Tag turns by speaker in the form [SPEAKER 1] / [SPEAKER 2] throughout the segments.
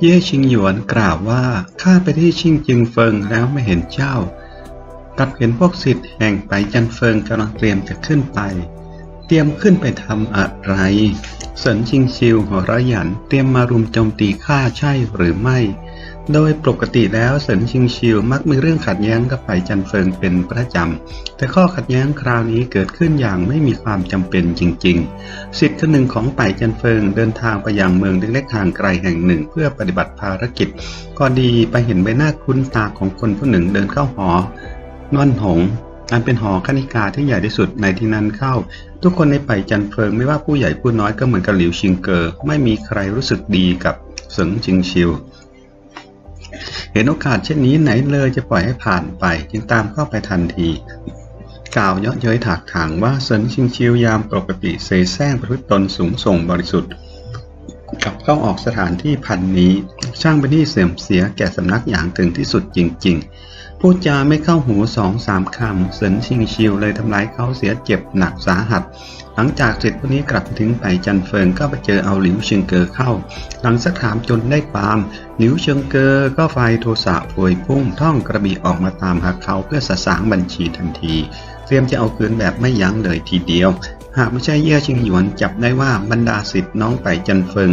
[SPEAKER 1] เย่ชิงหยวนกล่าวว่าข้าไปที่ชิงจึงเฟิงแล้วไม่เห็นเจ้ากลับเห็นพวกศิษย์แห่งไปจันเฟิงกำลังเตรียมจะขึ้นไป เตรียมขึ้นไปทำอะไรเสินชิงชิวหัวระหยันเตรียมมารุมโจมตีข้าใช่หรือไม่ โดยปกติแล้วเสินชิงชิวมักมีเรื่องขัดแย้งกับไปจันเฟิงเป็นประจำ แต่ข้อขัดแย้งคราวนี้เกิดขึ้นอย่างไม่มีความจำเป็นจริง ๆ สิทธิ์คนหนึ่งของไปจันเฟิงเดินทางไปยังเมืองเล็กๆห่างไกลแห่งหนึ่ง เพื่อปฏิบัติภารกิจ ก็ดีไปเห็นใบหน้าคุ้นตาของคนผู้หนึ่งเดินเข้าหอนอนหงอันเป็นหอคณิกาที่ใหญ่ที่สุดในที่นั้นเข้า ทุกคนในไปจันเฟิงไม่ว่าผู้ใหญ่ผู้น้อยก็เหมือนกับหลิวชิงเกอร์ไม่มีใครรู้สึกดีกับเสิงจิงชิว เห็นโอกาสเช่นนี้ไหนเลยจะปล่อยให้ผ่านไป จึงตามเข้าไปทันที กล่าวเยาะเย้ยถากถางว่าเซินชิงชิวยามปกติเสแสร้งประพฤติตนสูงส่งบริสุทธิ์กลับเข้าออกสถานที่พันนี้ ช่างเป็นที่เสื่อมเสียแก่สำนักอย่างถึงที่สุดจริง ๆ พูดจาไม่เข้าหูสองสามคำเซินชิงชิวเลยทำร้ายเขาเสียเจ็บหนักสาหัส หลังจากเสร็จพวกนี้กลับถึงไปจันเฟิงก็ไปเจอเอาหลิวเชิงเกอเข้า หลังสักถามจนได้ความ หลิวเชิงเกอก็ไฟโทสะพวยพุ่งท่องกระบี่ออกมาตามหาเขาเพื่อสะสางบัญชีทันที เตรียมจะเอาคืนแบบไม่ยั้งเลยทีเดียว หากไม่ใช่เย่ชิงหยวนจับได้ว่าบรรดาสิทธิ์น้องไปจันเฟิง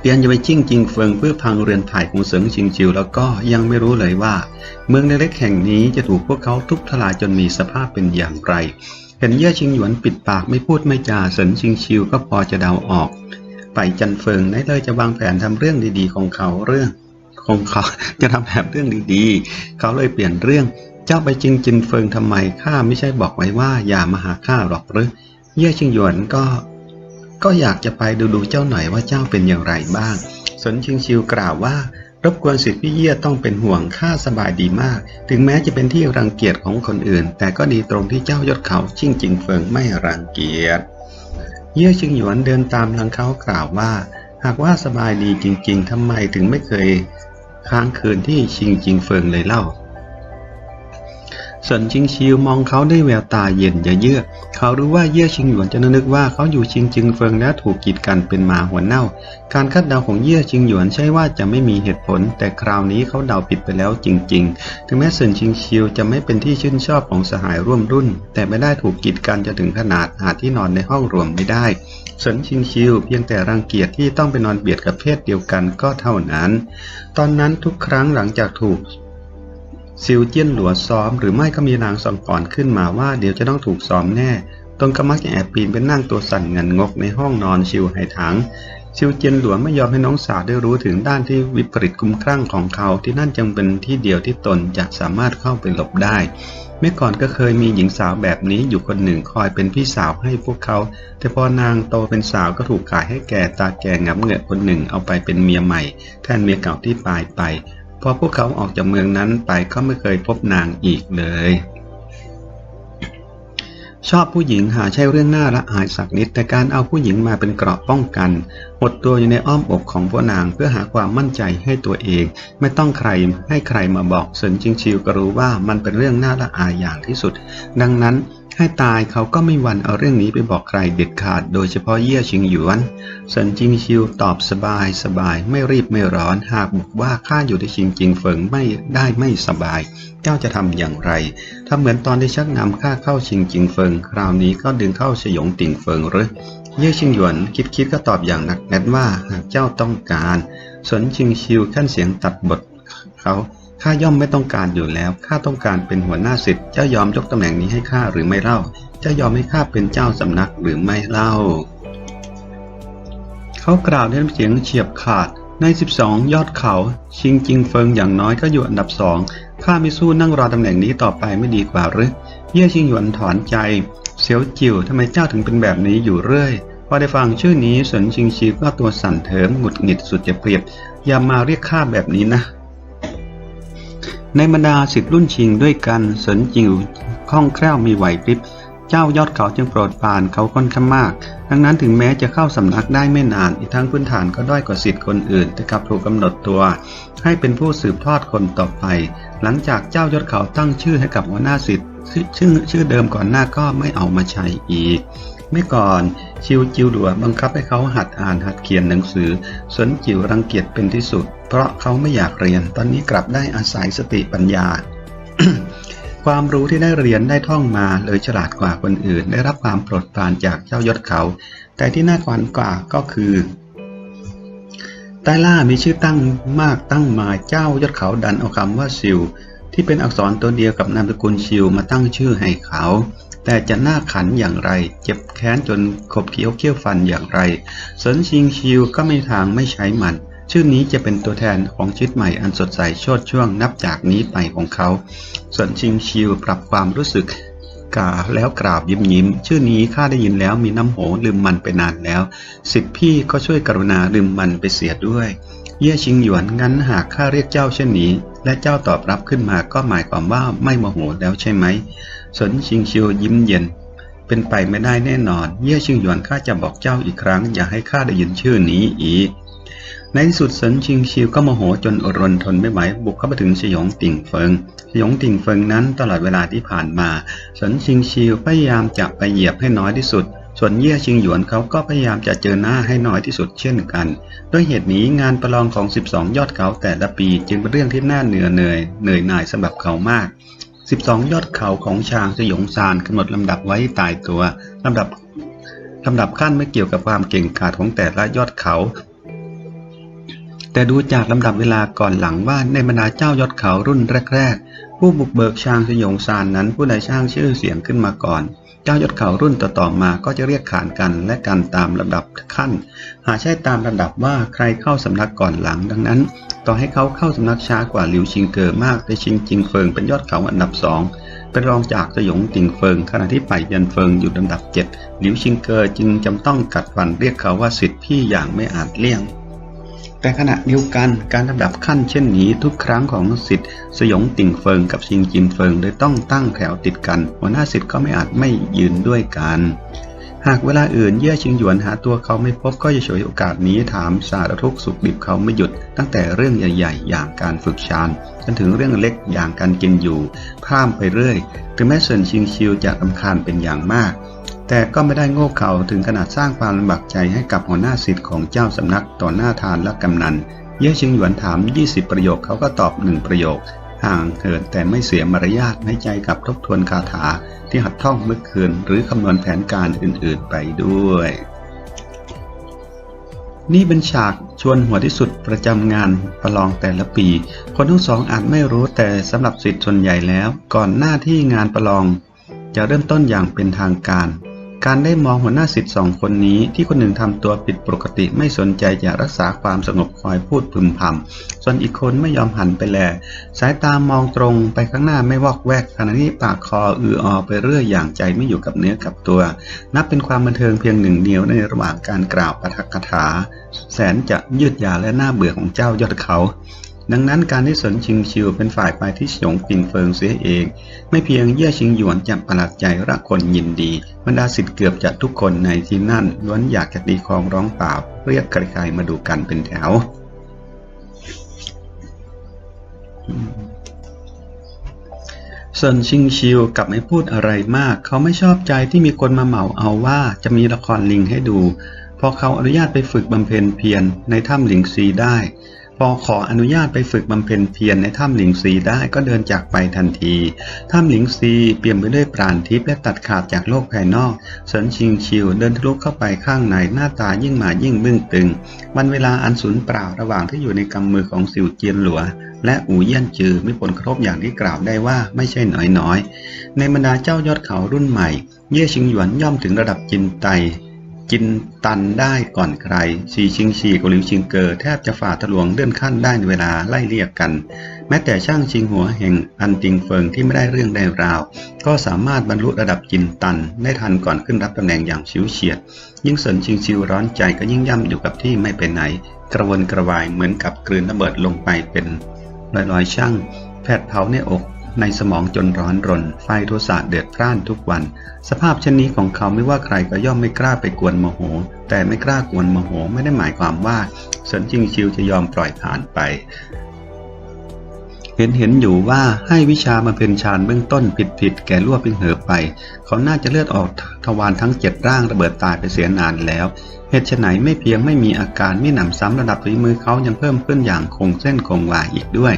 [SPEAKER 1] เตียมจะไปจิ้งจิงเฟิงเพื่อพังเรือนถ่ายของเสิงชิงจิวแล้วก็ยังไม่รู้เลยว่า เมืองเล็กแห่งนี้จะถูกพวกเขาทุบทลายจนมีสภาพเป็นอย่างไร เห็นเย่ชิงหยวนปิดปากไม่พูดไม่จาเสินชิงชิวก็พอจะเดาออกไปจันเฟิงไหนเลยจะวางแผนทำเรื่องดีๆ ของเขาเรื่อง ของเขาจะทำแบบเรื่องดีๆ เขาเลยเปลี่ยนเรื่องเจ้าไปจิงจินเฟิงทำไมข้าไม่ใช่บอกไว้ว่าอย่ามาหาข้าหรอกหรือเย่ชิงหยวนก็ ก็อยากจะไปดูดูๆเจ้าหน่อยว่าเจ้าเป็นอย่างไรบ้าง สนชิงชิวกล่าวว่ารบกวนสิทธิพี่เยี่ยต้องเป็นห่วงข้าสบายดีมาก ถึงแม้จะเป็นที่รังเกียจของคนอื่น แต่ก็ดีตรงที่เจ้ายศเขาชิงจิงเฟิงไม่รังเกียจ เยี่ยชิงหยวนเดินตามหลังเขากล่าวว่า หากว่าสบายดีจริง ๆทำไมถึงไม่เคยค้างคืนที่ชิงจิงเฟิงเลยเล่า สินชิงชิวมองเขาด้วยแววตาเย็นย่าเยือกเขารู้ว่าเย่ชิงหยวนจะนึกว่าเขาอยู่ชิงจิงเฟิงและถูกกีดกันเป็นหมาหัวเน่า การคาดเดาของเย่ชิงหยวนใช่ว่าจะไม่มีเหตุผล แต่คราวนี้เขาเดาผิดไปแล้วจริง ๆ ถึงแม้สินชิงชิวจะไม่เป็นที่ชื่นชอบของสหายร่วมรุ่น แต่ไม่ได้ถูกกีดกันจนถึงขนาดหาที่นอนในห้องรวมไม่ได้สินชิงชิวเพียงแต่รังเกียจที่ต้องไปนอนเบียดกับเพศเดียวกันก็เท่านั้น ตอนนั้นทุกครั้งหลังจากถูก ซิวเจี้ยนหลัวซ้อม หรือไม่ก็มีนางสังก่อนขึ้นมาว่าเดี๋ยวจะต้องถูกซ้อมแน่ตนก็มักจะแอบปีนไปนั่งตัวสั่นเงินงกในห้องนอนชิวไหถังชิวเจียนหลวไม่ยอมให้น้องสาวได้รู้ถึงด้านที่วิปริตคุ้มครั่งของเขาที่นั่นจึงเป็นที่เดียวที่ตนจะสามารถเข้าไปหลบได้ เมื่อก่อนก็เคยมีหญิงสาวแบบนี้อยู่คนหนึ่งคอยเป็นพี่สาวให้พวกเขา แต่พอนางโตเป็นสาวก็ถูกขายให้แก่ตาแก่งับเงือกคนหนึ่งเอาไปเป็นเมียใหม่ แทนเมียเก่าที่ตายไป พอพวกเขาออกจากเมืองนั้นไปก็ไม่เคยพบนางอีกเลย ชอบผู้หญิงหาใช่เรื่องน่าละอายสักนิด แต่การเอาผู้หญิงมาเป็นเกราะป้องกันหดตัวอยู่ในอ้อมอกของพวกนางเพื่อหาความมั่นใจให้ตัวเอง ไม่ต้องใครให้ใครมาบอกเซินจิงชิวก็รู้ว่ามันเป็นเรื่องน่าละอายอย่างที่สุด ดังนั้น ให้ตายเขาก็ไม่หวันเอาเรื่องนี้ไปบอกใครเด็ดขาด โดยเฉพาะเย่ชิงหยวนเซินจิงชิวตอบสบายสบายไม่รีบไม่ร้อน หากบอกว่าข้าอยู่ที่ชิงจิงเฟิงไม่ได้ไม่สบาย เจ้าจะทำอย่างไร ถ้าเหมือนตอนที่ชักนำข้าเข้าชิงจิงเฟิง คราวนี้ก็ดึงเข้าสยองติ่งเฟิงหรือ เย่ชิงหยวนคิดคิดก็ตอบอย่างหนักแน่นว่าหากเจ้าต้องการสนชิงชิวขั้นเสียงตัดบทเขา ข้าย่อมไม่ต้องการอยู่แล้ว ข้าต้องการเป็นหัวหน้าสิทธิ์ เจ้ายอมยกตำแหน่งนี้ให้ข้าหรือไม่เล่า เจ้ายอมให้ข้าเป็นเจ้าสำนักหรือไม่เล่า เขากล่าวด้วยน้ำเสียงเฉียบขาด ใน 12 ยอดเขา ชิงจิงเฟิงอย่างน้อยก็อยู่อันดับสองข้าไม่สู้นั่งรอตำแหน่งนี้ต่อไปไม่ดีกว่าหรือ เย่ชิงหยวนถอนใจ เสียวจิ๋วทำไมเจ้าถึงเป็นแบบนี้อยู่เรื่อยพอได้ฟังชื่อนี้สนชิงชีก็ตัวสั่นเทิมหงุดหงิดสุดจะเปรียบ อย่ามาเรียกข้าแบบนี้นะ ในบรรดาสิทธิ์รุ่นชิงด้วยกันสนจิวคล่องแคล่วมีไหวพริบ เจ้ายอดเขาจึงโปรดปานเขาค่อนข้างมาก ดังนั้นถึงแม้จะเข้าสำนักได้ไม่นาน อีกทั้งพื้นฐานก็ด้อยกว่าสิทธิ์คนอื่น แต่กลับถูกกำหนดตัว ให้เป็นผู้สืบทอดคนต่อไป หลังจากเจ้ายอดเขาตั้งชื่อให้กับหัวหน้าสิทธิ์ชื่อชื่อเดิมก่อนหน้าก็ไม่เอามาใช้อีกเมื่อก่อน ชิวจิวหลัวบังคับให้เขาหัดอ่านหัดเขียนหนังสือ สนจิวรังเกียจเป็นที่สุด เพราะเขาไม่อยากเรียน ตอนนี้กลับได้อาศัยสติปัญญา ความรู้ที่ได้เรียนได้ท่องมาเลยฉลาดกว่าคนอื่น ได้รับความโปรดปรานจากเจ้ายศเขา แต่ที่น่าขวัญกว่าก็คือใต้ล่ามีชื่อตั้งมากตั้งมาเจ้ายศเขาดันเอาคำว่าซิว ที่เป็นอักษรตัวเดียวกับนามสกุลชิวมาตั้งชื่อให้เขา แต่จะหน่าขันอย่างไร เจ็บแค้นจนขบเคี้ยวเคี้ยวฟันอย่างไรสนชิงชิวก็ไม่ทางไม่ใช้มัน ชื่อนี้จะเป็นตัวแทนของชีวิตใหม่อันสดใสโชดช่วงนับจากนี้ไปของเขาส่วนชิงชิวปรับความรู้สึกกาแล้วกราบยิ้มยิ้ม ชื่อนี้ข้าได้ยินแล้วมีน้ำโหลืมมันไปนานแล้วสิทธิพี่ก็ช่วยกรุณาลืมมันไปเสียด้วย เย่ชิงหยวนงั้นหากข้าเรียกเจ้าเช่นนี้ และเจ้าตอบรับขึ้นมาก็หมายความว่าไม่โมโหแล้วใช่ไหม สนชิงชิวยิ้มเย็น เป็นไปไม่ได้แน่นอน เย่ชิงหยวนข้าจะบอกเจ้าอีกครั้ง อย่าให้ข้าได้ยินชื่อนี้อีก ในที่สุดเซินชิงชิวก็โมโหจนอดรนทนไม่ไหวบุกเข้าไปถึงสยองติ่งเฟิงสยองติ่งเฟิงนั้นตลอดเวลาที่ผ่านมาเซินชิงชิวพยายามจะไปเหยียบให้น้อยที่สุดส่วนเย่ชิงหยวนเขาก็พยายามจะเจอหน้าให้น้อยที่สุดเช่นกัน ด้วยเหตุนี้งานประลองของ 12 ยอดเขาแต่ละปีจึงเป็นเรื่องที่น่าเหนื่อยเหนื่อยเหนื่อยหน่ายสำหรับเขามาก 12 ยอดเขาของชางสยองซานกำหนดลำดับไว้ตายตัวลำดับลำดับขั้นไม่เกี่ยวกับความเก่งกาจของแต่ละยอดเขา แต่ดูจากลำดับเวลาก่อนหลังว่าในบรรดาเจ้ายอดเขารุ่นแรก ๆ ผู้บุกเบิกชางสยองซานนั้นผู้ใดช่างชื่อเสียงขึ้นมาก่อน เจ้ายอดเขารุ่นต่อๆมาก็จะเรียกขานกันและกันตามลำดับขั้น หาใช่ตามลำดับว่าใครเข้าสำนักก่อนหลังดังนั้น ต่อให้เขาเข้าสำนักช้ากว่าหลิวชิงเกอมากแต่ชิงจิงเฟิงเป็นยอดเขาอันดับสองเป็นรองจากสยองติงเฟิงขณะที่ไปยันเฟิงอยู่ลำดับเจ็ดหลิวชิงเกอจึงจำต้องกัดฟันเรียกเขาว่าสิทธิพี่อย่างไม่อาจเลี่ยง แต่ขณะเดียวกันการลำดับขั้นเช่นนี้ทุกครั้งของสิทธิ์สยองติ่งเฟิงกับชิงจินเฟิงเลยต้องตั้งแถวติดกัน หัวหน้าสิทธิ์ก็ไม่อาจไม่ยืนด้วยกัน หากเวลาอื่นเย่ชิงหยวนหาตัวเขาไม่พบก็จะฉวยโอกาสนี้ถามสารทุกสุขดิบเขาไม่หยุด ตั้งแต่เรื่องใหญ่ๆ อย่างการฝึกฌานจนถึงเรื่องเล็กอย่างการกินอยู่พร่ามไปเรื่อยถึงแม้เซินชิงชิวจะรำคาญเป็นอย่างมาก แต่ก็ไม่ได้โง่เขลาถึงขนาดสร้างความลำบากใจให้กับหัวหน้าสิทธิ์ของเจ้าสำนักต่อหน้าทานและกำนัน เย่ชิงหยวนถาม 20 ประโยคเขาก็ตอบหนึ่งประโยค ห่างเหินแต่ไม่เสียมารยาทในใจกับทบทวนคาถาที่หัดท่องเมื่อคืน หรือคำนวณแผนการอื่นๆไปด้วย นี่เป็นฉากชวนหัวที่สุดประจำงานประลองแต่ละปี คนทั้งสองอาจไม่รู้แต่สำหรับสิทธิ์ส่วนใหญ่แล้ว ก่อนหน้าที่งานประลอง จะเริ่มต้นอย่างเป็นทางการ การได้มองหัวหน้าสิทธิ์สองคนนี้ที่คนหนึ่งทำตัวผิดปกติไม่สนใจจะรักษาความสงบคอยพูดพึมพำส่วนอีกคนไม่ยอมหันไปแล สายตามองตรงไปข้างหน้าไม่วอกแวกขณะที่ปากคออืออไปเรื่อยอย่างใจไม่อยู่กับเนื้อกับตัว นับเป็นความบันเทิงเพียงหนึ่งเดียวในระหว่างการกล่าวปาฐกถา แสนจะยืดยาวและน่าเบื่อของเจ้ายอดเขา ดังนั้นการที่สนชิงชิวเป็นฝ่ายไปที่ฉงปิงเฟิงเสียเอง ไม่เพียงเย่ชิงหยวนจะประหลาดใจระคนยินดีบรรดาสิทธิ์เกือบจะทุกคนในที่นั่นล้วนอยากจะตีคองร้องเปล่าเรียกใครๆมาดูกันเป็นแถวเซินชิงชิวกลับไม่พูดอะไรมาก เขาไม่ชอบใจที่มีคนมาเหมาเอาว่าจะมีละครลิงให้ดูพอเขาอนุญาตไปฝึกบำเพ็ญเพียรในถ้ำหลิงซีได้ พอขออนุญาตไปฝึกบำเพ็ญเพียรในถ้ำหลิงซีได้ก็เดินจากไปทันที ถ้ำหลิงซีเปี่ยมไปด้วยปราณทิพย์และตัดขาดจากโลกภายนอกเซินชิงชิวเดินทะลุเข้าไปข้างในหน้าตายิ่งมายิ่งบึ้งตึง วันเวลาอันสูญเปล่าระหว่างที่อยู่ในกำมือของสิวเจียนหลัวและอู่เยี่ยนจือมีผลกระทบอย่างที่กล่าวได้ว่าไม่ใช่น้อยๆ ในบรรดาเจ้ายอดเขารุ่นใหม่ เย่ชิงหยวนย่อมถึงระดับจินไต จินตันได้ก่อนใคร ชีชิงชีกับหลิวชิงเกอแทบจะฝ่าทะลวงเลื่อนขั้นได้ในเวลาไล่เรียกกัน แม้แต่ช่างชิงหัวแห่งอันติงเฟิงที่ไม่ได้เรื่องได้ราว ก็สามารถบรรลุระดับจินตันได้ทันก่อนขึ้นรับตำแหน่งอย่างชิวเฉียด ยิ่งสนชิงชิวร้อนใจก็ยิ่งย่ำอยู่กับที่ไม่ไปไหน กระวนกระวายเหมือนกับกลืนระเบิดลงไปเป็นลอยๆช่างแผดเผาในอก ในสมองจนร้อนรน ไฟโทสะเดือดพร่านทุกวัน สภาพเช่นนี้ของเขาไม่ว่าใครก็ย่อมไม่กล้าไปกวนโมโห แต่ไม่กล้ากวนโมโหไม่ได้หมายความว่าสนจิงชิวจะยอมปล่อยผ่านไป เห็นเห็นอยู่ว่าให้วิชามาเป็นฌานเบื้องต้นผิดผิดแก่รั่วพิงเหอไป เขาน่าจะเลือดออกทวารทั้งเจ็ดร่างระเบิดตายไปเสียนานแล้วเหตุไฉนไม่เพียงไม่มีอาการไม่หนำซ้ำระดับฝีมือเขายังเพิ่มขึ้นอย่างคงเส้นคงวาอีกด้วย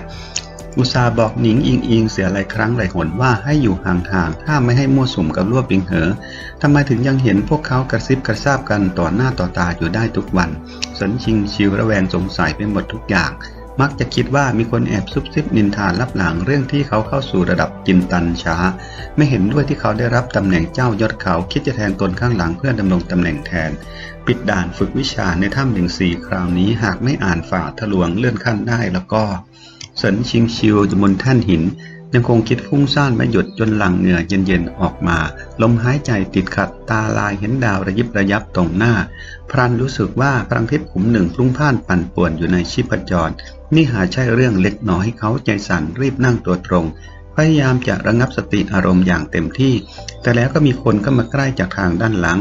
[SPEAKER 1] อุตสาบอกหนิงอิงอิงเสียหลายครั้งหลายหนว่าให้อยู่ห่างๆ ถ้าไม่ให้มั่วสุมกับรั่วปิงเหอทำไมถึงยังเห็นพวกเขากระซิบกระซาบกันต่อหน้าต่อตาอยู่ได้ทุกวัน สนชิงชิวระแวงสงสัยไปหมดทุกอย่าง มักจะคิดว่ามีคนแอบซุบซิบนินทาลับหลังเรื่องที่เขาเข้าสู่ระดับจินตันช้า ไม่เห็นด้วยที่เขาได้รับตำแหน่งเจ้ายศเขาคิดจะแทนตนข้างหลังเพื่อดำรงตำแหน่งแทน ปิดด่านฝึกวิชาในถ้ำหนึ่งสี่คราวนี้หากไม่อ่านฝ่าทะลวงเลื่อนขั้นได้แล้วก็ เสินชิงชิวจะบนแท่นหิน ยังคงคิดฟุ้งซ่านไม่หยุดจนหลังเหงื่อเย็นๆออกมา ลมหายใจติดขัดตาลายเห็นดาวระยิบระยับตรงหน้า พรันรู้สึกว่าพลังทิพย์ขุมหนึ่งพลุ่งพ่านปั่นป่วนอยู่ในชีพจร นี่หาใช่เรื่องเล็กน้อยให้เขาใจสั่นรีบนั่งตัวตรงพยายามจะระงับสติอารมณ์อย่างเต็มที่ แต่แล้วก็มีคนเข้ามาใกล้จากทางด้านหลัง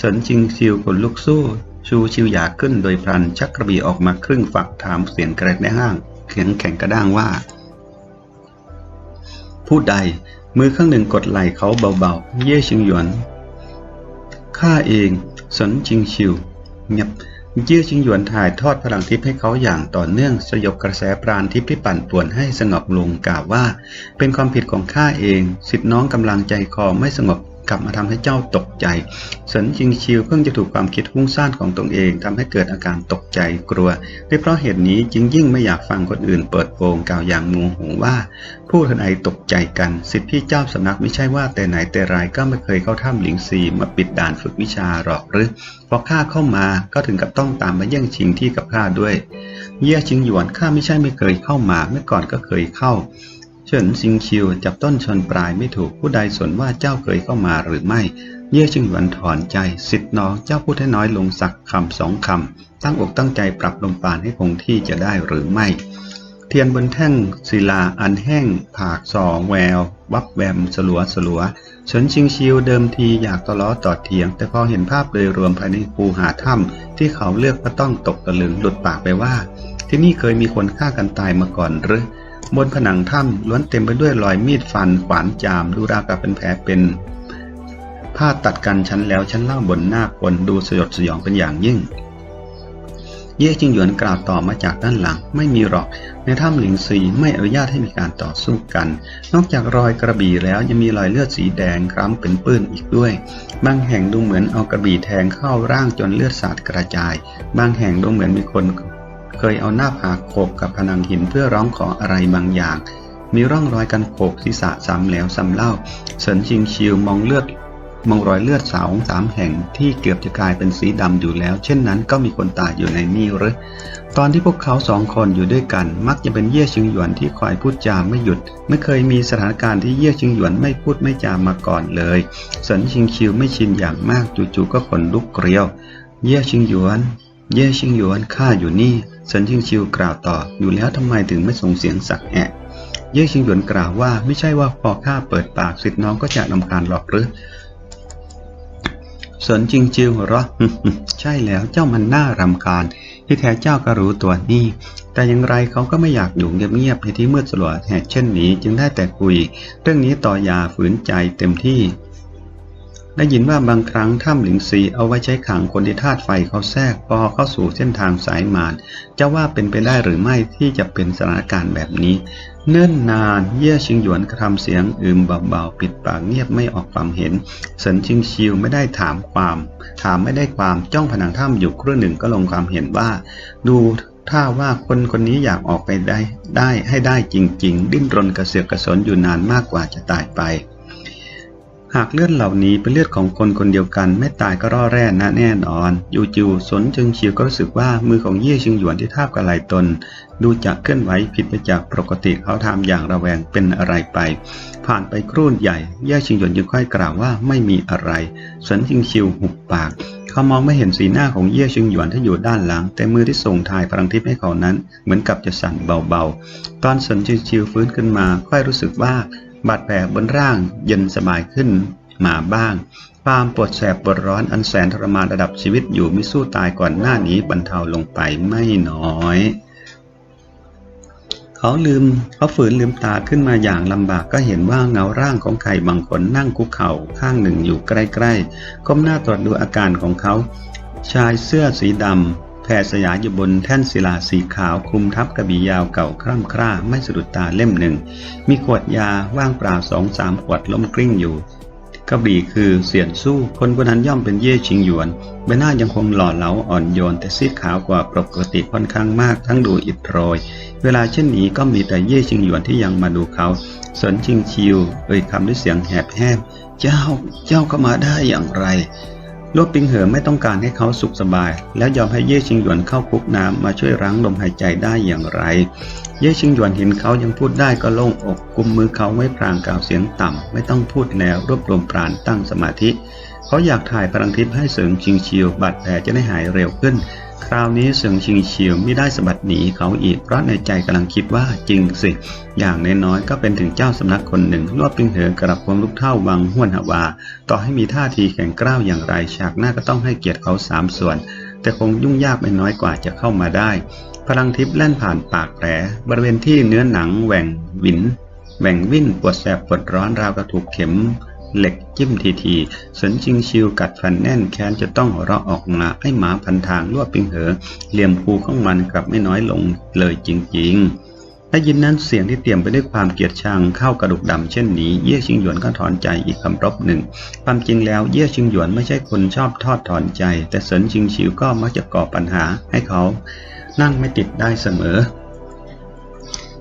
[SPEAKER 1] สนชิงชิวขนลุกสู้ ชูชิวหยากขึ้นโดยพลันชักกระบี่ออกมาครึ่งฝักถามเสียงกระแดห้าง เขียงแข็งกระด้างว่า ผู้ใดมือข้างหนึ่งกดไหล่เขาเบาๆ เย่ชิงหยวน ข้าเองสนจิงชิวเงียบเย่ชิงหยวนถ่ายทอดพลังทิพย์ให้เขาอย่างต่อเนื่องสยบกระแสปราณทิพย์ที่ปั่นป่วนให้สงบลงกล่าวว่า เป็นความผิดของข้าเอง สิทธิน้องกำลังใจคอไม่สงบ กลับมาทำให้เจ้าตกใจสินจิงชิวเพิ่งจะถูกความคิดฟุ้งซ่านของตนเองทำให้เกิดอาการตกใจกลัวด้วยเพราะเหตุนี้จึงยิ่งไม่อยากฟังคนอื่นเปิดโปงกล่าวอย่างโมโหว่า ผู้ทนายตกใจกันสิทธิพี่เจ้าสำนักไม่ใช่ว่าแต่ไหนแต่ไรก็ไม่เคยเข้าถ้ำหลิงซีมาปิดด่านฝึกวิชาหรอกหรือพอข้าเข้ามาก็ถึงกับต้องตามมาแย่งชิงที่กับข้าด้วย เย่ชิงหยวนข้าไม่ใช่ไม่เคยเข้ามาเมื่อก่อนก็เคยเข้า เฉินซิงคิวจับต้นชนปลายไม่ถูกผู้ใดสนว่าเจ้าเคยเข้ามาหรือไม่ เย่ชิงหวันถอนใจ สิทธิ์น้องเจ้าพูดให้น้อยลงสักคำสองคำตั้งอกตั้งใจปรับลมปานให้คงที่จะได้หรือไม่ เทียนบนแท่งศิลาอันแห้ง ผากสอแวว วับแวมสลัวสลัวเฉินชิงชิวเดิมทีอยากตะล้อต่อเถียง แต่พอเห็นภาพโดยรวมภายในภูหาถ้ำที่เขาเลือกก็ต้องตกตะลึงหลุดปากไปว่า ที่นี่เคยมีคนฆ่ากันตายมาก่อนหรือ บนผนังถ้ำล้วนเต็มไปด้วยรอยมีดฟันขวานจาม ดูราวกับเป็นแผลเป็นผ้าตัดกันชั้นแล้วชั้นเล่าบนหน้าคนดูสยดสยองเป็นอย่างยิ่ง เย่จิงหยวนกล่าวต่อมาจากด้านหลัง ไม่มีหรอก ในถ้ำหลิงซีไม่อนุญาตให้มีการต่อสู้กัน นอกจากรอยกระบี่แล้วยังมีรอยเลือดสีแดงคล้ำเป็นปื้นอีกด้วย บางแห่งดูเหมือนเอากระบี่แทงเข้าร่างจนเลือดสาดกระจาย บางแห่งดูเหมือนมีคน เคยเอาหน้าผากโขกกับผนังหินเพื่อร้องขออะไรบางอย่าง มีร่องรอยการโขกศีรษะซ้ำแล้วซ้ำเล่า เสินชิงชิวมองเลือดมองรอยเลือดสาวสามแห่งที่เกือบจะกลายเป็นสีดำอยู่แล้ว เช่นนั้นก็มีคนตายอยู่ในนี่หรือตอนที่พวกเขาสองคนอยู่ด้วยกัน มักจะเป็นเย่ชิงหยวนที่คอยพูดจาไม่หยุด ไม่เคยมีสถานการณ์ที่เย่ชิงหยวนไม่พูดไม่จามาก่อนเลยเสินชิงชิวไม่ชินอย่างมากจู่ๆก็ขนลุกเกลียว เย่ชิงหยวน เย่ชิงหยวนข้าอยู่นี่เซินชิงชิวกล่าวต่ออยู่แล้วทำไมถึงไม่ส่งเสียงสักแอะเย่ชิงหยวนกล่าวว่าไม่ใช่ว่าพอข้าเปิดปากสิทธิ์น้องก็จะนำคาญหรอกหรือเซินชิงชิวหราะใช่แล้วเจ้ามันน่ารำคาญ ที่แท้เจ้าก็รู้ตัวนี่ แต่อย่างไรเขาก็ไม่อยากอยู่เงียบๆในที่มืดสลัวแหกเช่นนี้จึงได้แต่คุย เรื่องนี้ต่อยาฝืนใจเต็มที่ ได้ยินว่าบางครั้งถ้ำหลิงซีเอาไว้ใช้ขังคนที่ธาตุไฟเขาแทรกพอเข้าสู่เส้นทางสายมารจะว่าเป็นไปได้หรือไม่ที่จะเป็นสถานการณ์แบบนี้ เนิ่นนานเย่ชิงหยวนกระทำเสียงอืมเบาๆปิดปากเงียบไม่ออกความเห็นเสินชิงชิวไม่ได้ถามความ ถามไม่ได้ความจ้องผนังถ้ำอยู่ครู่หนึ่งก็ลงความเห็นว่า ดูถ้าว่าคนคนนี้อยากออกไปได้ได้ให้ได้จริง ๆ ดิ้นรนกระเสือกกระสนอยู่นานมากกว่าจะตายไป หากเลือดเหล่านี้เป็นเลือดของคนคนเดียวกัน ไม่ตายก็รอแร่นะแน่นอนยูจูสนจึงเฉียวก็รู้สึกว่ามือของเย่ชิงหยวนที่ทาบกับไหลตน ดูจะเคลื่อนไหวผิดไปจากปกติเขาทำอย่างระแวงเป็นอะไรไป ผ่านไปครู่นใหญ่เย่ชิงหยวนจึงค่อยกล่าวว่าไม่มีอะไรสนจิงชิวหุบปากเขามองไม่เห็นสีหน้าของเย่ชิงหยวนที่อยู่ด้านหลัง แต่มือที่ส่งทายพลังทิพย์ให้เขานั้น เหมือนกับจะสั่นเบาๆ ตอนสนจิงชิวฟื้นขึ้นมา ค่อยรู้สึกว่า บาดแผลบนร่างเย็นสบายขึ้นมาบ้าง ความปวดแสบปวดร้อนอันแสนทรมานระดับชีวิตอยู่มิสู้ตายก่อนหน้านี้บรรเทาลงไปไม่น้อย เขาลืมเขาฝืนลืมตาขึ้นมาอย่างลำบากก็เห็นว่าเงาร่างของใครบางคนนั่งคุกเข่าข้างหนึ่งอยู่ใกล้ๆ ก้มหน้าตรวจดูอาการของเขา ชายเสื้อสีดำ ผ่สยายอยู่บนแท่นศิลาสีขาวคลุมทับกระบี่ยาวเก่าคร่ำคร่าไม่สะดุดตาเล่มหนึ่ง มีขวดยาว่างเปล่าสองสามขวดล้มกลิ้งอยู่กระบี่คือเสียนสู้ คนคนนั้นย่อมเป็นเย่ชิงหยวน ใบหน้ายังคงหล่อเหลาอ่อนโยน แต่ซีดขาวกว่าปกติค่อนข้างมาก ทั้งดูอิดโรย เวลาเช่นนี้ก็มีแต่เย่ชิงหยวนที่ยังมาดูเขา สนชิงชิว เอ่ยคำด้วยเสียงแหบแห้งเจ้า เจ้าก็มาได้อย่างไร ลวดปิงเหอไม่ต้องการให้เขาสุขสบาย แล้วยอมให้เย่ชิงหยวนเข้าคุกน้ำมาช่วยรั้งลมหายใจได้อย่างไร เย่ชิงหยวนเห็นเขายังพูดได้ก็โล่งอกกุมมือเขาไว้พรางกล่าวเสียงต่ำ ไม่ต้องพูดแล้วรวบรวมปราณตั้งสมาธิ เขาอยากถ่ายพลังทิพย์ให้เสริมชิงชิวบาดแผลจะได้หายเร็วขึ้น คราวนี้เสริมชิงชิวไม่ได้สะบัดหนีเขาอีกเพราะในใจกำลังคิดว่าจริงสิ อย่างน้อยๆก็เป็นถึงเจ้าสำนักคนหนึ่งรวบปิงเหอกระพวงลูกเท่าวังห้วนหวา ต่อให้มีท่าทีแข็งกร้าวอย่างไรฉากหน้าก็ต้องให้เกียรติเขาสามส่วน แต่คงยุ่งยากไม่น้อยกว่าจะเข้ามาได้ พลังทิพย์แล่นผ่านปากแผลบริเวณที่เนื้อหนังแหว่งหวินแหว่งวิ่นปวดแสบปวดร้อนราวกระถูกเข็ม เหล็กจิ้มทีทีสนชิงชิวกัดฟันแน่นแค้นจะต้องหัวเราะออกมาให้หมาพันทางลวดปิงเหอ เหลี่ยมภูของมันกลับไม่น้อยลงเลยจริง ๆได้ยินนั้นเสียงที่เตรียมไปด้วยความเกลียดชังเข้ากระดูกดำเช่นนี้เย่ชิงหยวนก็ถอนใจอีกคำรบหนึ่ง ความจริงแล้วเย่ชิงหยวนไม่ใช่คนชอบทอดถอนใจ แต่เสินชิงชิวก็มักจะก่อปัญหาให้เขา นั่งไม่ติดได้เสมอ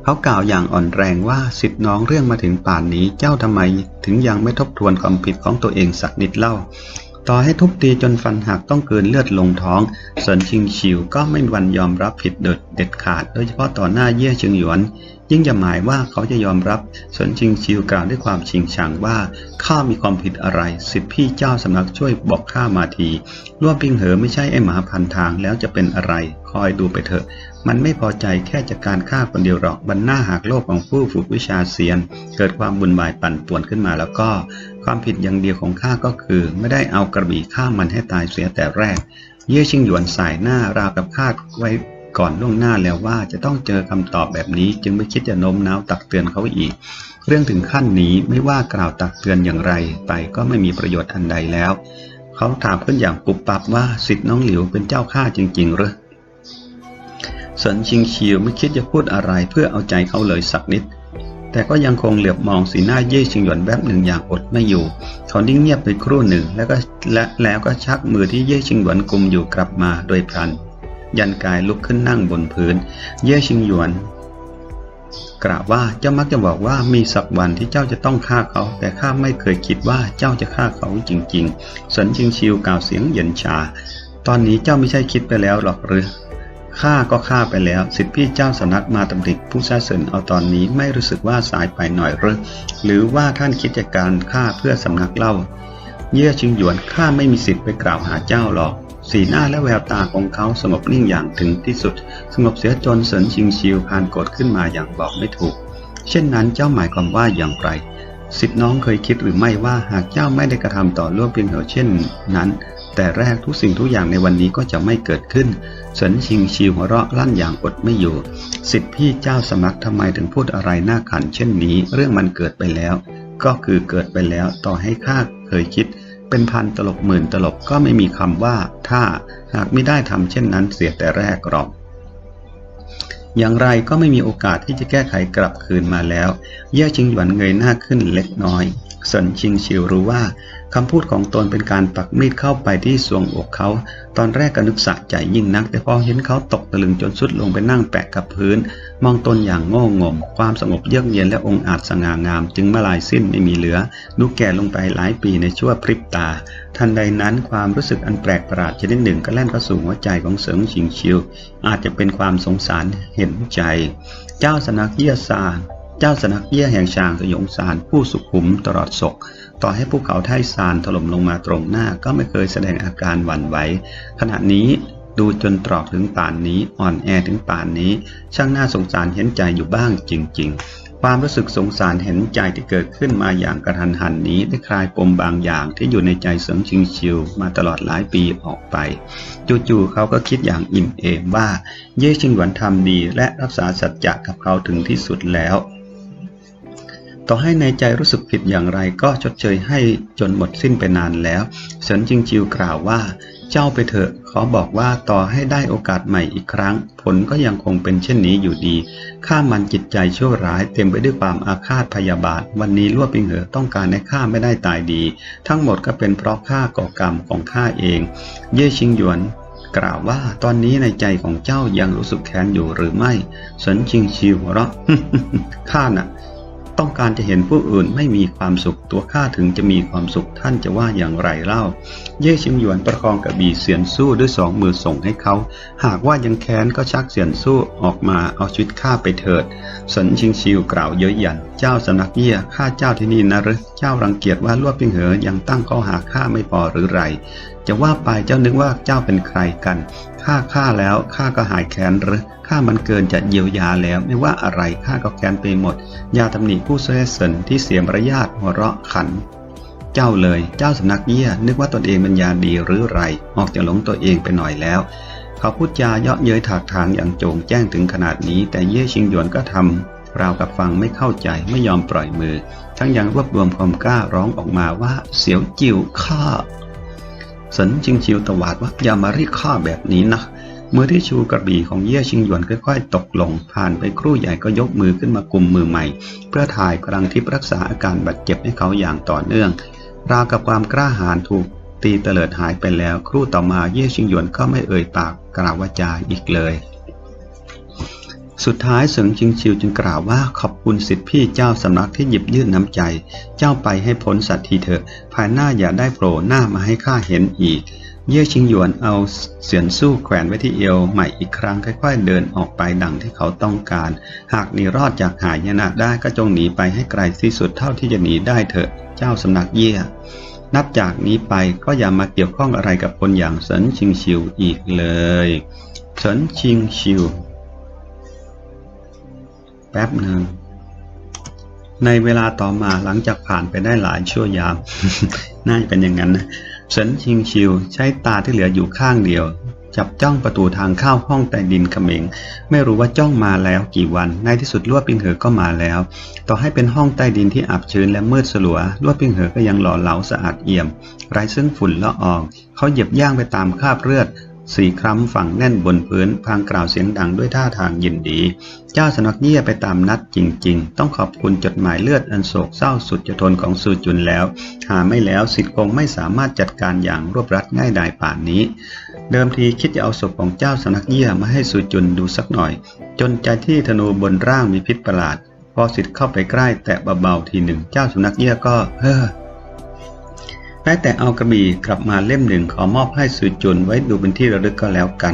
[SPEAKER 1] เขากล่าวอย่างอ่อนแรงว่าสิทธิ์น้องเรื่องมาถึงป่านนี้เจ้าทำไม ถึงยังไม่ทบทวนความผิดของตัวเองสักนิดเล่า ต่อให้ทุบตีจนฟันหักต้องเกินเลือดลงท้องสนชิงชิวก็ไม่มีวันยอมรับผิดเด็ดเด็ดขาด โดยเฉพาะต่อหน้าเย่ชิงหยวน ยิ่งจะหมายว่าเขาจะยอมรับสนชิงชิวกล่าวด้วยความชิงชังว่าข้ามีความผิดอะไร สิทธิพี่เจ้าสำนักช่วยบอกข้ามาทีร่วมพิงเหอไม่ใช่ไอหมาพันทางแล้วจะเป็นอะไร คอยดูไปเถอะ มันไม่พอใจแค่จากการฆ่าคนเดียวหรอกบรรณาหากโลกของผู้ฝึกวิชาเซียน เกิดความบุญวายปั่นป่วนขึ้นมาแล้วก็ ความผิดอย่างเดียวของข้าก็คือ ไม่ได้เอากระบี่ฆ่ามันให้ตายเสียแต่แรก เย่ชิงหยวนสายหน้าราวกับคาดไว้ก่อนล่วงหน้าแล้วว่าจะต้องเจอคำตอบแบบนี้จึงไม่คิดจะโน้มน้าวตักเตือนเขาอีก เรื่องถึงขั้นนี้ไม่ว่ากล่าวตักเตือนอย่างไร ไปก็ไม่มีประโยชน์อันใดแล้ว เขาถามขึ้นอย่างปุบปับว่าสิทธิ์น้องหลิวเป็นเจ้าข้าจริงๆหรือ สินชิงเชียวไม่คิดจะพูดอะไรเพื่อเอาใจเขาเลยสักนิด แต่ก็ยังคงเหลือบมองสีหน้าเย่ชิงหยวนแวบหนึ่งอย่างอดไม่อยู่ เขานิ่งเงียบไปครู่หนึ่งแล้วก็และแล้วก็ชักมือที่เย่ชิงหยวนกุมอยู่กลับมาโดยพลัน ยันกายลุกขึ้นนั่งบนพื้น เย่ชิงหยวนกล่าวว่าเจ้ามักจะบอกว่ามีสักวันที่เจ้าจะต้องฆ่าเขา แต่ข้าไม่เคยคิดว่าเจ้าจะฆ่าเขาจริงๆสนชิงชิวกล่าวเสียงเย็นชา ตอนนี้เจ้าไม่ใช่คิดไปแล้วหรอกหรือ ข้าก็ฆ่าไปแล้ว สิทธิพี่เจ้าสำนักมาตำหนิผู้ซาเซินเอาตอนนี้ไม่รู้สึกว่าสายไปหน่อยหรือหรือว่าท่านคิดจะการฆ่าเพื่อสำนักเล่า เย่ชิงหยวนข้าไม่มีสิทธิ์ไปกล่าวหาเจ้าหรอก สีหน้าและแววตาของเขาสงบนิ่งอย่างถึงที่สุด สงบเสียจนเสินชิงชิวพานกดขึ้นมาอย่างบอกไม่ถูก เช่นนั้นเจ้าหมายความว่าอย่างไรสิทธิน้องเคยคิดหรือไม่ว่าหากเจ้าไม่ได้กระทำต่อล่วงเพียงเหอเช่นนั้น แต่แรกทุกสิ่งทุกอย่างในวันนี้ก็จะไม่เกิดขึ้นเสินชิงชิวหัวเราะลั่นอย่างอดไม่อยู่ สิทธิพี่เจ้าสมัครทำไมถึงพูดอะไรน่าขันเช่นนี้ เรื่องมันเกิดไปแล้ว ก็คือเกิดไปแล้วต่อให้ข้าเคยคิด เป็นพันตลบหมื่นตลบก็ไม่มีคำว่า ถ้าหากไม่ได้ทำเช่นนั้นเสียแต่แรกหรอกอย่างไรก็ไม่มีโอกาสที่จะแก้ไขกลับคืนมาแล้ว เย่ชิงหยวนเงยหน้าขึ้นเล็กน้อยสนชิงชิวรู้ว่า คำพูดของตนเป็นการปักมีดเข้าไปที่สวงอกเขา ตอนแรกก็นึกสะใจยิ่งนัก แต่พอเห็นเขาตกตะลึงจนสุดลงไปนั่งแปะกับพื้น มองตนอย่างโง่งม ความสงบเยือกเย็นและองอาจสง่างาม จึงมาลายสิ้นไม่มีเหลือ ดูแก่ลงไปหลายปีในชั่วพริบตา ทันใดนั้นความรู้สึกอันแปลกประหลาดชนิดหนึ่งก็แล่นเข้าสู่หัวใจของเสริงชิงชิว อาจจะเป็นความสงสารเห็นใจ เจ้าสนักเยี่ยซานเจ้าสนักเยี่ยแห่งชางสยองสารผู้สุขุมตลอดศก ต่อให้ภูเขาไทซานถล่มลงมาตรงหน้าก็ไม่เคยแสดงอาการหวั่นไหวขณะนี้ดูจนตรอกถึงป่านนี้อ่อนแอถึงป่านนี้ ช่างน่าสงสารเห็นใจอยู่บ้างจริง ๆ ความรู้สึกสงสารเห็นใจที่เกิดขึ้นมาอย่างกระทันหันนี้ได้คลายปมบางอย่างที่อยู่ในใจเสิงชิงชิวมาตลอดหลายปีออกไปจู่ๆเขาก็คิดอย่างอิ่มเอมว่า เย่ชิงหวนทำดีและรักษาสัจจะกับเขาถึงที่สุดแล้ว ต่อให้ในใจรู้สึกผิดอย่างไรก็ชดเชยให้จนหมดสิ้นไปนานแล้วเสินจิงจิวกล่าวว่า เจ้าไปเถอะขอบอกว่าต่อให้ได้โอกาสใหม่อีกครั้ง ผลก็ยังคงเป็นเช่นนี้อยู่ดี ข้ามันจิตใจชั่วร้ายเต็มไปด้วยความอาฆาตพยาบาท วันนี้ลั่วปิงเหอต้องการให้ข้าไม่ได้ตายดี ทั้งหมดก็เป็นเพราะข้าก่อกรรมของข้าเอง เย่ชิงหยวนกล่าวว่าตอนนี้ในใจของเจ้ายังรู้สึกแค้นอยู่หรือไม่สนชิงชิวหัวเราะข้าน่ะ ต้องการจะเห็นผู้อื่นไม่มีความสุขตัวข้าถึงจะมีความสุขท่านจะว่าอย่างไรเล่า เย่ชิงหยวนประคองกระบี่เสียนสู้ด้วยสองมือส่งให้เขา หากว่ายังแค้นก็ชักเสียนสู้ออกมาเอาชีวิตข้าไปเถิด สันชิงชิวกล่าวเย้ยหยัน เจ้าสำนักเยี่ยข้าเจ้าที่นี่นะหรือเจ้ารังเกียจว่าลวดพิงเหอยังตั้งข้อหาข้าไม่พอหรือไร จะว่าไปเจ้านึกว่าเจ้าเป็นใครกันข้าข้าแล้วข้าก็หายแค้นหรือ ข้ามันเกินจะเยียวยาแล้ว ไม่ว่าอะไรข้าก็แค้นไปหมด ยาตำหนิผู้เสเสนที่เสียมารยาทหัวเราะขัน เจ้าเลย เจ้าสำนักเยี่ยนึกว่าตนเองเป็นยาดีหรือไร ออกจะหลงตัวเองไปหน่อยแล้ว เขาพูดจาเยาะเย้ยถากทางอย่างโจงแจ้งถึงขนาดนี้ แต่เย่ชิงหยวนก็ทำราวกับฟังไม่เข้าใจไม่ยอมปล่อยมือ ทั้งยังรวบรวมความกล้าร้องออกมาว่า เสียวจิวข้าสนชิงชิวตวาดว่าอย่ามาเรียกข้าแบบนี้นะ มือที่ชูกระบี่ของเย่ชิงหยวนค่อยๆ ตกลง ผ่านไปครู่ใหญ่ก็ยกมือขึ้นมากุมมือใหม่ เพื่อถ่ายพลังทิพรักษาอาการบาดเจ็บให้เขาอย่างต่อเนื่อง ราวกับความกล้าหาญถูกตีเตลิดหายไปแล้ว ครู่ต่อมาเย่ชิงหยวนก็ไม่เอ่ยปากกล่าววาจาอีกเลย สุดท้ายเสิงชิงชิวจึงกล่าวว่าขอบคุณสิทธิพี่เจ้าสำนักที่หยิบยื่นน้ำใจ เจ้าไปให้พ้นสัตว์ทีเถอะภายหน้าอย่าได้โผล่หน้ามาให้ข้าเห็นอีก เย่ชิงหยวนเอาเสียนสู้แขวนไว้ที่เอวใหม่อีกครั้งค่อยๆ เดินออกไปดังที่เขาต้องการ หากหนีรอดจากหายนะได้ก็จงหนีไปให้ไกลที่สุดเท่าที่จะหนีได้เถอะเจ้าสำนักเย่นับจากนี้ไปก็อย่ามาเกี่ยวข้องอะไรกับคนอย่างเสินชิงชิวอีกเลยเสินชิงชิวแป๊บหนึ่งในเวลาต่อมาหลังจากผ่านไปได้หลายชั่วยาม น่าจะเป็นอย่างนั้นนะ เฉินชิงชิว ใช้ตาที่เหลืออยู่ข้างเดียว จับจ้องประตูทางเข้าห้องใต้ดินเขมงไม่รู้ว่าจ้องมาแล้วกี่วัน ในที่สุดลวดปิงเหอก็มาแล้ว ต่อให้เป็นห้องใต้ดินที่อับชื้นและมืดสลัวลวดปิงเหอก็ยังหล่อเหลาสะอาดเอี่ยม ไร้ซึ่งฝุ่นละออง เขาเหยียบย่างไปตามคราบเลือด สีคล้ำฝังแน่นบนพื้นพางกล่าวเสียงดังด้วยท่าทางยินดี เจ้าสนักเยี่ยไปตามนัดจริง ๆ ต้องขอบคุณจดหมายเลือดอันโศกเศร้าสุดจะทนของซูจุนแล้ว หาไม่แล้วสิทธิ์คงไม่สามารถจัดการอย่างรวบรัดง่ายดายป่านนี้ เดิมทีคิดจะเอาศพของเจ้าสนักเยี่ยมาให้ซูจุนดูสักหน่อย จนใจที่ธนูบนร่างมีพิษประหลาด พอสิทธิ์เข้าไปใกล้แตะเบาๆทีหนึ่งเจ้าสำนักเยี่ยก็เฮ้อ ได้แต่เอากระบี่กลับมาเล่มหนึ่งขอมอบให้สุจุนไว้ดูเป็นที่ระลึกก็แล้วกัน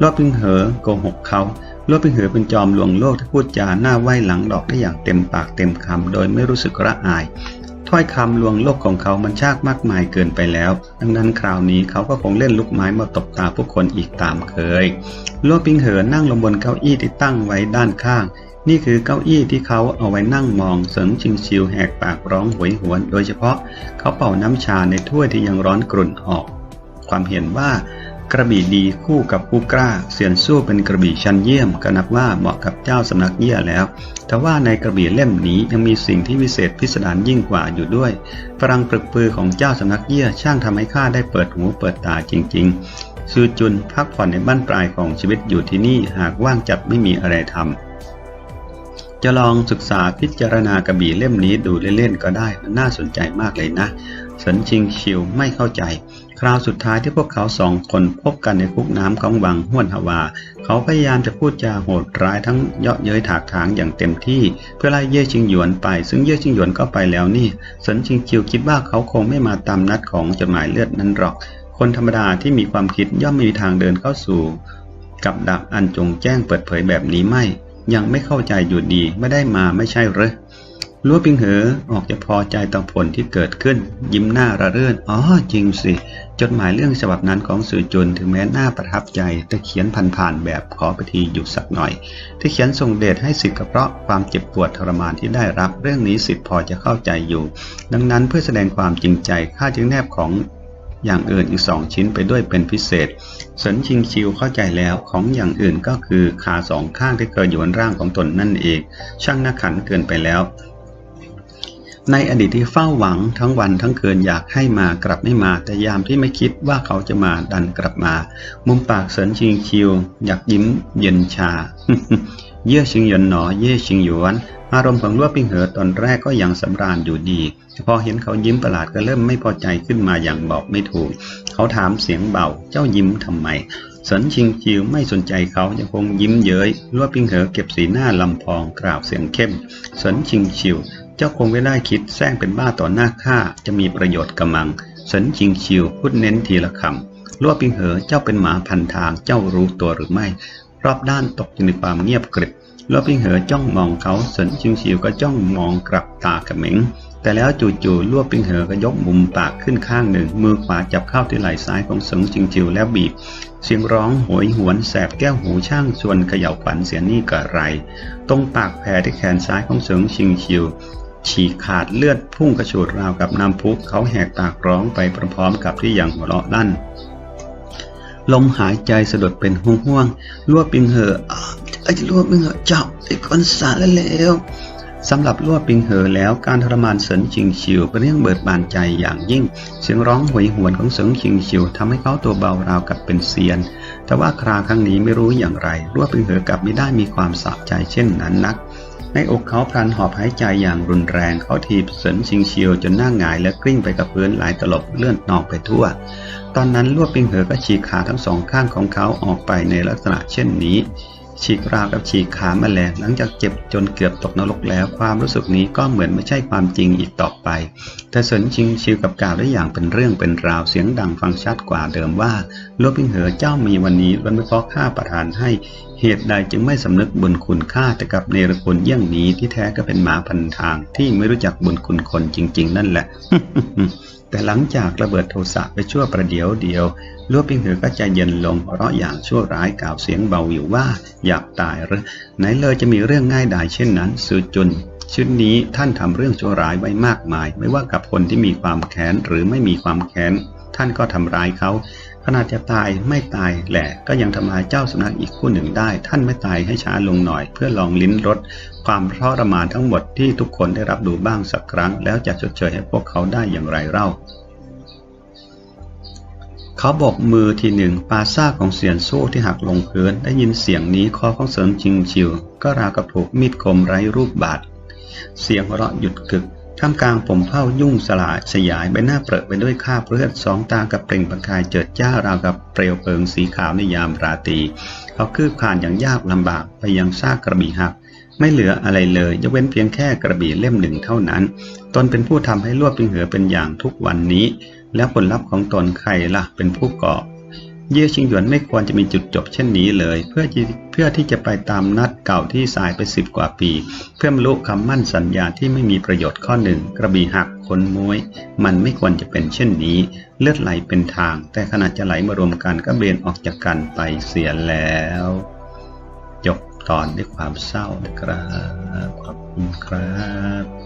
[SPEAKER 1] ลวดพิงเหอโกหกเขาลวดพิงเหอเป็นจอมลวงโลกที่พูดจาหน้าไหวหลังดอกได้อย่างเต็มปากเต็มคำโดยไม่รู้สึกระอาย ถ้อยคำลวงโลกของเขามันชากมากมายเกินไปแล้ว ดังนั้นคราวนี้เขาก็คงเล่นลูกไม้มาตบตาผู้คนอีกตามเคยลวดพิงเหอนั่งลงบนเก้าอี้ที่ตั้งไว้ด้านข้าง นี่คือเก้าอี้ที่เขาเอาไว้นั่งมองเสริงชิงชิวแหกปากร้องหวยหวน โดยเฉพาะเขาเป่าน้ำชาในถ้วยที่ยังร้อนกรุ่นออก ความเห็นว่ากระบี่ดีคู่กับผู้กล้า เสียนสู้เป็นกระบี่ชั้นเยี่ยมก็นับว่าเหมาะกับเจ้าสำนักเยี่ยแล้วแต่ว่าในกระบี่เล่มนี้ยังมีสิ่งที่วิเศษพิสดารยิ่งกว่าอยู่ด้วยพลังปรึกปือของเจ้าสำนักเยี่ยช่างทำให้ข้าได้เปิดหูเปิดตาจริง ๆซูจุนพักผ่อนในบ้านปลายของชีวิตอยู่ที่นี่หากว่างจัดไม่มีอะไรทำ จะลองศึกษาพิจารณากระบี่เล่มนี้ดูเล่นๆก็ได้มันน่าสนใจมากเลยนะ สันชิงชิวไม่เข้าใจ คราวสุดท้ายที่พวกเขาสองคนพบกันในคุกน้ำของวังห้วนฮวา เขาพยายามจะพูดจาโหดร้ายทั้งเยาะเย้ยถากถางอย่างเต็มที่ เพื่อไล่เย่ชิงหยวนไป ซึ่งเย่ชิงหยวนก็ไปแล้วนี่ สันชิงชิวคิดว่าเขาคงไม่มาตามนัดของจดหมายเลือดนั้นหรอก คนธรรมดาที่มีความคิดย่อมไม่มีทางเดินเข้าสู่ กับดักอันจงแจ้งเปิดเผยแบบนี้ไม่ ยังไม่เข้าใจอยู่ดีไม่ได้มาไม่ใช่หรือลัวปิงเหอออกจะพอใจต่อผลที่เกิดขึ้น ยิ้มหน้าระเรื่อนอ๋อจริงสิ จดหมายเรื่องฉบับนั้นของสื่อจุนถึงแม้หน้าประทับใจ แต่เขียนผ่านๆแบบขอไปทีอยู่สักหน่อย ที่เขียนส่งเดชให้สิทธิ์ก็เพราะความเจ็บปวดทรมานที่ได้รับเรื่องนี้สิทธิ์พอจะเข้าใจอยู่ ดังนั้นเพื่อแสดงความจริงใจข้าจึงแนบของ อย่างอื่นอีกสองชิ้นไปด้วยเป็นพิเศษสนชิงชิวเข้าใจแล้วของอย่างอื่นก็คือขาสองข้างที่เคยอยู่บนร่างของตนนั่นเอง ช่างน่าขันเกินไปแล้ว ในอดีตที่เฝ้าหวังทั้งวันทั้งคืนอยากให้มากลับไม่มาแต่ยามที่ไม่คิดว่าเขาจะมาดันกลับมา มุมปากเสินชิงชิว อยากยิ้มเย็นชา เย่อชิงหยวนหนอเย่ชิงหยวน อารมณ์ของลั่วปิงเหอตอนแรกก็ยังสำราญอยู่ดี พอเห็นเขายิ้มประหลาดก็เริ่มไม่พอใจขึ้นมาอย่างบอกไม่ถูก เขาถามเสียงเบา เจ้ายิ้มทำไมสินชิงชิวไม่สนใจเขายังคงยิ้มเย้ยลั่วปิงเหอเก็บสีหน้าลำพองกล่าวเสียงเข้มสินชิงชิวเจ้าคงไม่ได้คิดแซงเป็นบ้าต่อหน้าข้าจะมีประโยชน์กำมังสินชิงชิวพูดเน้นทีละคำลั่วปิงเหอเจ้าเป็นหมาพันทางเจ้ารู้ตัวหรือไม่ รอบด้านตกอยู่ในความเงียบกริบ ลั่วปิงเหอจ้องมองเขาสินชิงชิวก็จ้องมองกลับตาเขม็งแต่แล้วจู่ๆลวบปิงเหอก็ยกมุมปากขึ้นข้างหนึ่ง มือขวาจับเข้าที่ไหล่ซ้ายของสิงจิงจิวแล้วบีบ เสียงร้องโหยหวนแสบแก้วหูช่างชวนเขย่าขวัญเสียนี่กระไร ตรงปากแผลที่แขนซ้ายของสิงชิงชิวฉีกขาดเลือดพุ่งกระฉูดราวกับน้ำพุเขาแหกปากร้องไปพร้อมๆกับที่ยังหัวเราะลั่น ลมหายใจสะดุดเป็นห่วงๆลวปิงเหออ้าวไอ้ลวปิงเหอจับไอ้คนสารแล้วสำหรับลั่วปิงเหอแล้วการทรมานเสินชิงชิวเป็นเรื่องเบิดบานใจอย่างยิ่ง เสียงร้องหวยหวนของเสินชิงชิวทำให้เขาตัวเบาราวกับเป็นเซียน แต่ว่าคราครั้งนี้ไม่รู้อย่างไรลั่วปิงเหอกลับไม่ได้มีความสะใจเช่นนั้นนัก ในอกเขาพลันหอบหายใจอย่างรุนแรงเขาทีบเสินชิงชิวจนหน้าหงายและกลิ้งไปกับพื้นหลายตลบเลื่อนนองไปทั่ว ตอนนั้นลวดปิงเหอก็ฉีกขาทั้งสองข้างของเขาออกไปในลักษณะเช่นนี้ ฉีกราวกับฉีกขาแมลงหลังจากเจ็บจนเกือบตกนรกแล้ว ความรู้สึกนี้ก็เหมือนไม่ใช่ความจริงอีกต่อไป แต่สินชิงชิวกับกล่าวได้อย่างเป็นเรื่องเป็นราวเสียงดังฟังชัดกว่าเดิมว่าลวปิงเหอเจ้ามีวันนี้วันไม่เพราะข้าประทานให้ เหตุใดจึงไม่สำนึกบุญคุณข้าแต่กับเนรคุณเยี่ยงนี้ที่แท้ก็เป็นหมาพันทาง ที่ไม่รู้จักบุญคุณคนจริง ๆ นั่นแหละแต่หลังจากระเบิดโทสะไปชั่วประเดี๋ยวเดียว ลวปิงเหอก็ใจเย็นลงเพราะอย่างชั่วร้ายกล่าวเสียงเบาอยู่ว่าอยากตายหรือไหนเลยจะมีเรื่องง่ายดายเช่นนั้นสือจุนชุดนี้ท่านทำเรื่องชั่วร้ายไว้มากมาย ไม่ว่ากับคนที่มีความแค้นหรือไม่มีความแค้น ท่านก็ทำร้ายเขาขนาดจะตายไม่ตายแหละก็ยังทำลายเจ้าสำนักอีกคู่หนึ่งได้ ท่านไม่ตายให้ช้าลงหน่อย เพื่อลองลิ้นรสความทรมานทั้งหมดที่ทุกคนได้รับดูบ้างสักครั้ง แล้วจะชดเชยให้พวกเขาได้อย่างไรเล่า เขาบอกมือทีหนึ่งปาซ่าของเสียนโซ่ที่หักลงพื้น ได้ยินเสียงนี้คอของเสริมจิงชิว ก็ราวกับถูกมีดคมไร้รูปบาดเสียงหัวเราะหยุดกึกท่ามกลางผมเผ้ายุ่งสลายสยายใบหน้าเปรอะไปด้วยคราบเลือดสองตากับเปล่งประกายเจิดจ้าราวกับเปลวเพลิงสีขาวในยามราตรีเขาคืบคานอย่างยากลำบากไปยังซากกระบี่หัก ไม่เหลืออะไรเลยยกเว้นเพียงแค่กระบี่เล่มหนึ่งเท่านั้น ตนเป็นผู้ทำให้ลวดปิงเหอเป็นอย่างทุกวันนี้ แล้วผลลัพธ์ของตนใครล่ะเป็นผู้ก่อ เย่ชิงหยวนไม่ควรจะมีจุดจบเช่นนี้เลย เพื่อเพื่อที่จะไปตามนัดเก่าที่สายไปสิบกว่าปี เพื่อบรรลุคำมั่นสัญญาที่ไม่มีประโยชน์ข้อหนึ่งกระบี่หักคนม้วย มันไม่ควรจะเป็นเช่นนี้ เลือดไหลเป็นทาง แต่ขณะจะไหลมารวมกันก็เบนออกจากกันไปเสียแล้วจบตอนด้วยความเศร้านะครับขอบคุณครับ